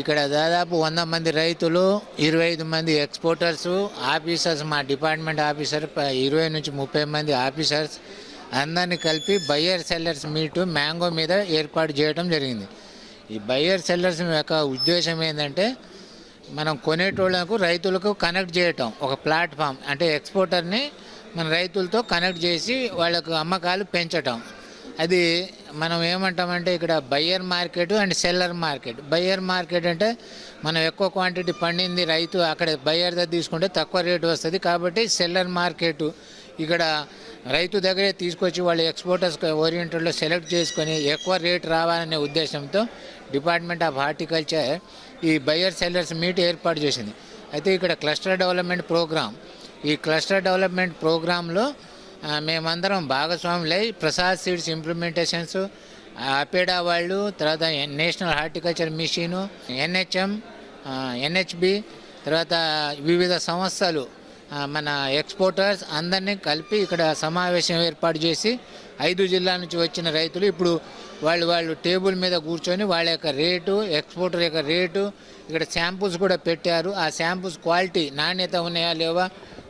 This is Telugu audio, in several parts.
ఇక్కడ దాదాపు వంద మంది రైతులు ఇరవై ఐదు మంది ఎక్స్పోర్టర్స్ ఆఫీసర్స్ మా డిపార్ట్మెంట్ ఆఫీసర్ ఇరవై నుంచి ముప్పై మంది ఆఫీసర్స్ అందరినీ కలిపి బయ్యర్ సెల్లర్స్ మీటు మ్యాంగో మీద ఏర్పాటు చేయడం జరిగింది. ఈ బయ్యర్ సెల్లర్స్ యొక్క ఉద్దేశం ఏంటంటే మనం కొనేటోళ్ళకు రైతులకు కనెక్ట్ చేయటం. ఒక ప్లాట్ఫామ్ అంటే ఎక్స్పోర్టర్ని మన రైతులతో కనెక్ట్ చేసి వాళ్ళకు అమ్మకాలు పెంచటం. అది మనం ఏమంటామంటే ఇక్కడ buyer market and seller market buyer market అంటే మనం ఎక్కువ క్వాంటిటీ పండింది రైతు అక్కడ బయ్యర్ దగ్గర తీసుకుంటే తక్కువ రేటు వస్తుంది కాబట్టి సెల్లర్ మార్కెట్ ఇక్కడ రైతు దగ్గరే తీసుకొచ్చి వాళ్ళు ఎక్స్పోర్టర్స్ ఓరియంటెడ్లో సెలెక్ట్ చేసుకొని ఎక్కువ రేట్ రావాలనే ఉద్దేశంతో డిపార్ట్మెంట్ ఆఫ్ హార్టికల్చర్ ఈ బయ్యర్ సెల్లర్స్ మీట్ ఏర్పాటు చేసింది. అయితే ఇక్కడ క్లస్టర్ డెవలప్మెంట్ ప్రోగ్రామ్ ఈ క్లస్టర్ డెవలప్మెంట్ ప్రోగ్రాంలో మేమందరం భాగస్వాములై ప్రసాద్ సీడ్స్ ఇంప్లిమెంటేషన్స్ అపేడా వాళ్ళు తర్వాత national horticulture mission NHM NHB తర్వాత వివిధ సంస్థలు మన ఎక్స్పోర్టర్స్ అందరినీ కలిపి ఇక్కడ సమావేశం ఏర్పాటు చేసి ఐదు జిల్లాల నుంచి వచ్చిన రైతులు ఇప్పుడు వాళ్ళు వాళ్ళు టేబుల్ మీద కూర్చొని వాళ్ళ యొక్క రేటు ఎక్స్పోర్టర్ యొక్క రేటు ఇక్కడ శాంపుల్స్ కూడా పెట్టారు. ఆ శాంపుల్స్ క్వాలిటీ నాణ్యత ఉన్నాయా లేవా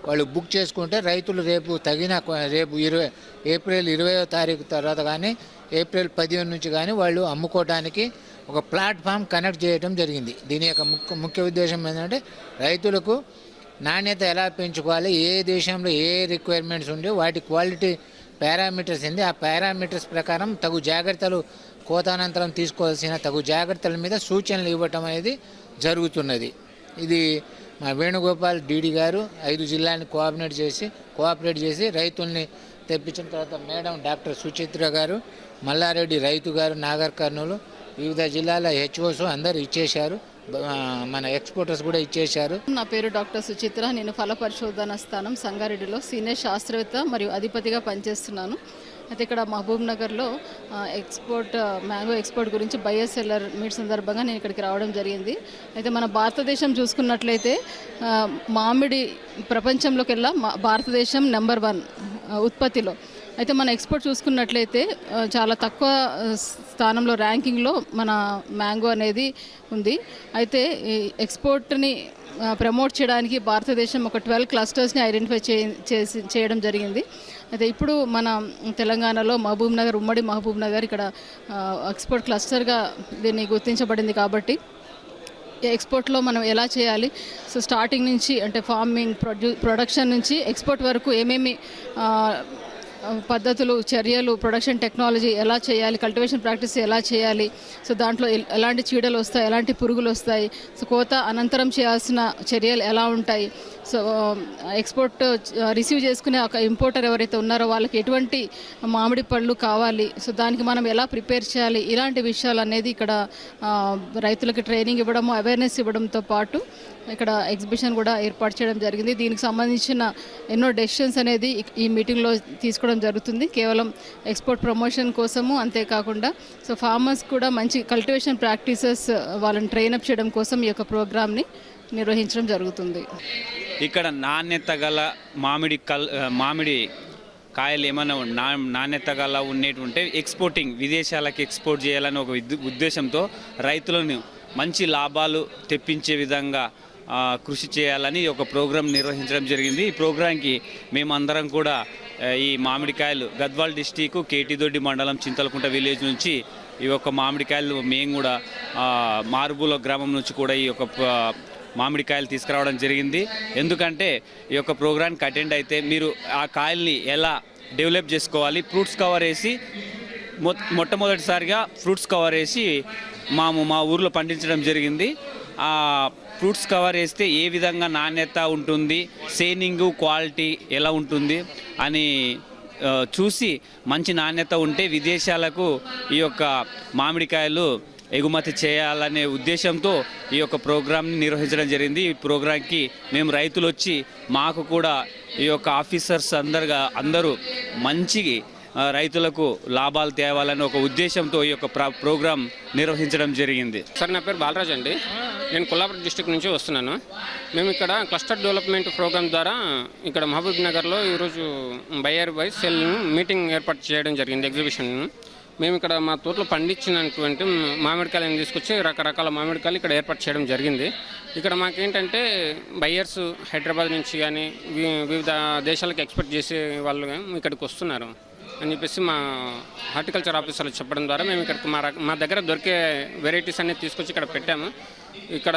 వాళ్ళు బుక్ చేసుకుంటే రైతులు రేపు తగిన రేపు ఇరవై ఏప్రిల్ ఇరవయో తారీఖు తర్వాత కానీ ఏప్రిల్ పదిహేను నుంచి కానీ వాళ్ళు అమ్ముకోవడానికి ఒక ప్లాట్ఫామ్ కనెక్ట్ చేయడం జరిగింది. దీని యొక్క ముఖ్య ముఖ్య ఉద్దేశం ఏంటంటే రైతులకు నాణ్యత ఎలా పెంచుకోవాలి ఏ దేశంలో ఏ రిక్వైర్మెంట్స్ ఉండే వాటి క్వాలిటీ పారామీటర్స్ ఏంది ఆ పారామీటర్స్ ప్రకారం తగు జాగ్రత్తలు కోతానంతరం తీసుకోవాల్సిన తగు జాగ్రత్తల మీద సూచనలు ఇవ్వటం అనేది జరుగుతున్నది. ఇది మా వేణుగోపాల్ డీడీ గారు ఐదు జిల్లాని కోఆర్డినేట్ చేసి కోఆపరేట్ చేసి రైతుల్ని తెప్పించిన తర్వాత మేడం డాక్టర్ సుచిత్ర గారు మల్లారెడ్డి రైతు గారు నాగర్ కర్నూలు వివిధ జిల్లాల హెచ్ఓస్ అందరూ ఇచ్చేశారు. మన ఎక్స్పోర్టర్స్ కూడా ఇచ్చేశారు. నా పేరు డాక్టర్ సుచిత్ర నేను ఫల పరిశోధన స్థానం సంగారెడ్డిలో సీనియర్ శాస్త్రవేత్త మరియు అధిపతిగా పనిచేస్తున్నాను. అయితే ఇక్కడ మహబూబ్ నగర్లో ఎక్స్పోర్ట్ మ్యాంగో ఎక్స్పోర్ట్ గురించి బయోసెల్లర్ మీట్ సందర్భంగా నేను ఇక్కడికి రావడం జరిగింది. అయితే మన భారతదేశం చూసుకున్నట్లయితే మామిడి ప్రపంచంలోకెల్లా మా భారతదేశం నెంబర్ వన్ ఉత్పత్తిలో. అయితే మన ఎక్స్పోర్ట్ చూసుకున్నట్లయితే చాలా తక్కువ స్థానంలో ర్యాంకింగ్లో మన మ్యాంగో అనేది ఉంది. అయితే ఈ ఎక్స్పోర్ట్ని ప్రమోట్ చేయడానికి భారతదేశం ఒక ట్వెల్వ్ క్లస్టర్స్ని ఐడెంటిఫై చే చేసి చేయడం జరిగింది. అయితే ఇప్పుడు మన తెలంగాణలో మహబూబ్ నగర్ ఉమ్మడి మహబూబ్ నగర్ ఇక్కడ ఎక్స్పోర్ట్ క్లస్టర్గా దీన్ని గుర్తించబడింది కాబట్టి ఎక్స్పోర్ట్లో మనం ఎలా చేయాలి? సో స్టార్టింగ్ నుంచి అంటే ఫార్మింగ్ ప్రొడ్యూ ప్రొడక్షన్ నుంచి ఎక్స్పోర్ట్ వరకు ఏమేమి పద్ధతులు చర్యలు ప్రొడక్షన్ టెక్నాలజీ ఎలా చేయాలి కల్టివేషన్ ప్రాక్టీస్ ఎలా చేయాలి సో దాంట్లో ఎలాంటి చీడలు వస్తాయి ఎలాంటి పురుగులు వస్తాయి సో కోత అనంతరం చేయాల్సిన చర్యలు ఎలా ఉంటాయి సో ఎక్స్పోర్ట్ రిసీవ్ చేసుకునే ఒక ఇంపోర్టర్ ఎవరైతే ఉన్నారో వాళ్ళకి ఎటువంటి మామిడి పళ్ళు కావాలి సో దానికి మనం ఎలా ప్రిపేర్ చేయాలి ఇలాంటి విషయాలు అనేది ఇక్కడ రైతులకు ట్రైనింగ్ ఇవ్వడము అవేర్నెస్ ఇవ్వడంతో పాటు ఇక్కడ ఎగ్జిబిషన్ కూడా ఏర్పాటు చేయడం జరిగింది. దీనికి సంబంధించిన ఎన్నో డెసిషన్స్ అనేది ఈ మీటింగ్లో తీసుకోవడం జరుగుతుంది. కేవలం ఎక్స్పోర్ట్ ప్రమోషన్ కోసము అంతేకాకుండా సో ఫార్మర్స్ కూడా మంచి కల్టివేషన్ ప్రాక్టీసెస్ uh, వాళ్ళని ట్రైన్అప్ చేయడం కోసం ఈ యొక్క ప్రోగ్రామ్ని నిర్వహించడం జరుగుతుంది. ఇక్కడ నాణ్యత గల మామిడి కల్ uh, మామిడి కాయలు ఏమైనా నా నాణ్యత గల ఉండేటుంటే ఎక్స్పోర్టింగ్ విదేశాలకు ఎక్స్పోర్ట్ చేయాలని ఒక ఉద్దేశంతో రైతులను మంచి లాభాలు తెప్పించే విధంగా uh, కృషి చేయాలని ఒక ప్రోగ్రాం నిర్వహించడం జరిగింది. ఈ ప్రోగ్రాంకి మేమందరం కూడా ఈ మామిడికాయలు గద్వాల్ డిస్టిక్ కేటీదొడ్డి మండలం చింతలకుంట విలేజ్ నుంచి ఈ యొక్క మామిడికాయలు మేము కూడా మార్బుల గ్రామం నుంచి కూడా ఈ యొక్క మామిడికాయలు తీసుకురావడం జరిగింది. ఎందుకంటే ఈ యొక్క ప్రోగ్రామ్కి అటెండ్ అయితే మీరు ఆ కాయల్ని ఎలా డెవలప్ చేసుకోవాలి ఫ్రూట్స్ కవర్ వేసి మొట్టమొదటిసారిగా ఫ్రూట్స్ కవర్ వేసి మాము మా ఊర్లో పండించడం జరిగింది. ఆ ఫ్రూట్స్ కవర్ వేస్తే ఏ విధంగా నాణ్యత ఉంటుంది సేనింగ్ క్వాలిటీ ఎలా ఉంటుంది అని చూసి మంచి నాణ్యత ఉంటే విదేశాలకు ఈ యొక్క మామిడికాయలు ఎగుమతి చేయాలనే ఉద్దేశంతో ఈ యొక్క ప్రోగ్రామ్ని నిర్వహించడం జరిగింది. ఈ ప్రోగ్రాంకి మేము రైతులు వచ్చి మాకు కూడా ఈ యొక్క ఆఫీసర్స్ అందరుగా అందరూ మంచి రైతులకు లాభాలు తేవాలనే ఒక ఉద్దేశంతో ఈ యొక్క ప్ర- ప్రోగ్రాం నిర్వహించడం జరిగింది. సార్ నా పేరు బాలరాజ్ అండి. నేను కొల్లాపురం డిస్టిక్ నుంచి వస్తున్నాను. మేము ఇక్కడ క్లస్టర్ డెవలప్మెంట్ ప్రోగ్రామ్ ద్వారా ఇక్కడ మహబూబ్ నగర్లో ఈరోజు బయ్యర్ బై సెల్ మీటింగ్ ఏర్పాటు చేయడం జరిగింది ఎగ్జిబిషన్ మేము ఇక్కడ మా తోటలో పండించినటువంటి మామిడికాయలను తీసుకొచ్చి రకరకాల మామిడికాయలు ఇక్కడ ఏర్పాటు చేయడం జరిగింది. ఇక్కడ మాకేంటంటే బయ్యర్స్ హైదరాబాద్ నుంచి కానీ వివిధ దేశాలకు ఎక్స్పెక్ట్ చేసే వాళ్ళు ఇక్కడికి వస్తున్నారు. అని చెప్పేసి మా హార్టికల్చర్ ఆఫీసర్లు చెప్పడం ద్వారా మేము ఇక్కడ మా మా దగ్గర దొరికే వెరైటీస్ అన్ని తీసుకొచ్చి ఇక్కడ పెట్టాము. ఇక్కడ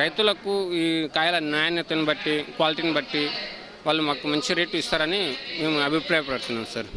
రైతులకు ఈ కాయల నాణ్యతను బట్టి క్వాలిటీని బట్టి వాళ్ళు మాకు మంచి రేటు ఇస్తారని మేము అభిప్రాయపడుతున్నాం సార్.